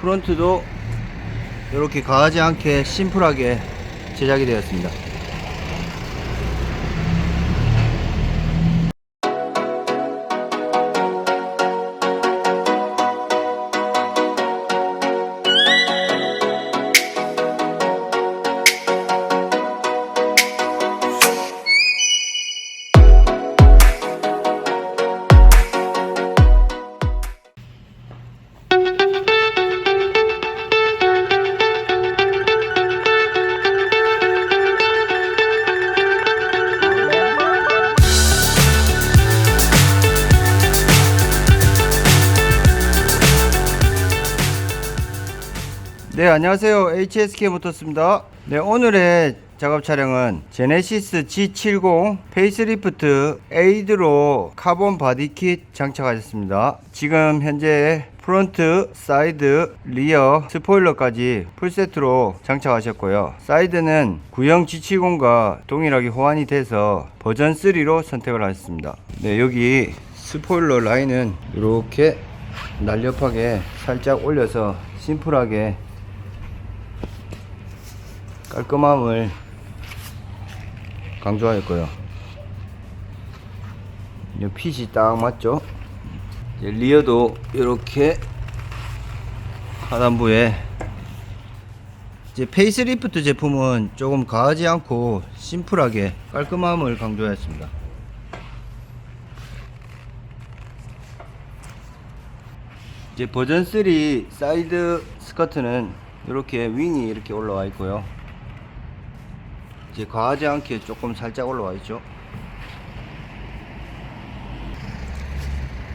프론트도 이렇게 과하지 않게 심플하게 제작이 되었습니다. 네, 안녕하세요. HSK 모터스입니다. 네, 오늘의 작업 차량은 제네시스 G70 페이스리프트 에이드로 카본 바디킷 장착하셨습니다. 지금 현재 프론트, 사이드, 리어, 스포일러까지 풀세트로 장착하셨고요. 사이드는 구형 G70과 동일하게 호환이 돼서 버전 3로 선택을 하셨습니다. 네, 여기 스포일러 라인은 이렇게 날렵하게 살짝 올려서 심플하게 깔끔함을 강조하였고요. 이 핏이 딱 맞죠? 리어도 이렇게 하단부에 이제 페이스리프트 제품은 조금 과하지 않고 심플하게 깔끔함을 강조했습니다. 이제 버전 3 사이드 스커트는 이렇게 윙이 이렇게 올라와 있고요. 이제 과하지 않게 조금 살짝 올라와 있죠.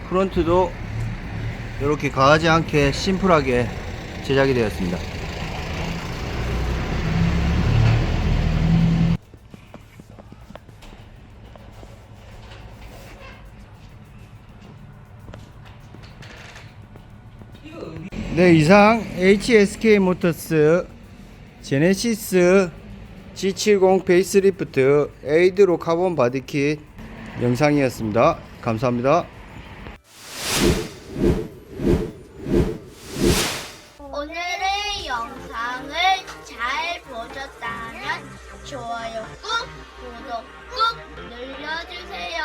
프론트도 이렇게 과하지 않게 심플하게 제작이 되었습니다. 네, 이상 HSK 모터스 제네시스 G70 페이스리프트 에이드로 카본 바디킷 영상이었습니다. 감사합니다. 오늘의 영상을 잘 보셨다면 좋아요 꾹, 구독 꾹 눌러주세요.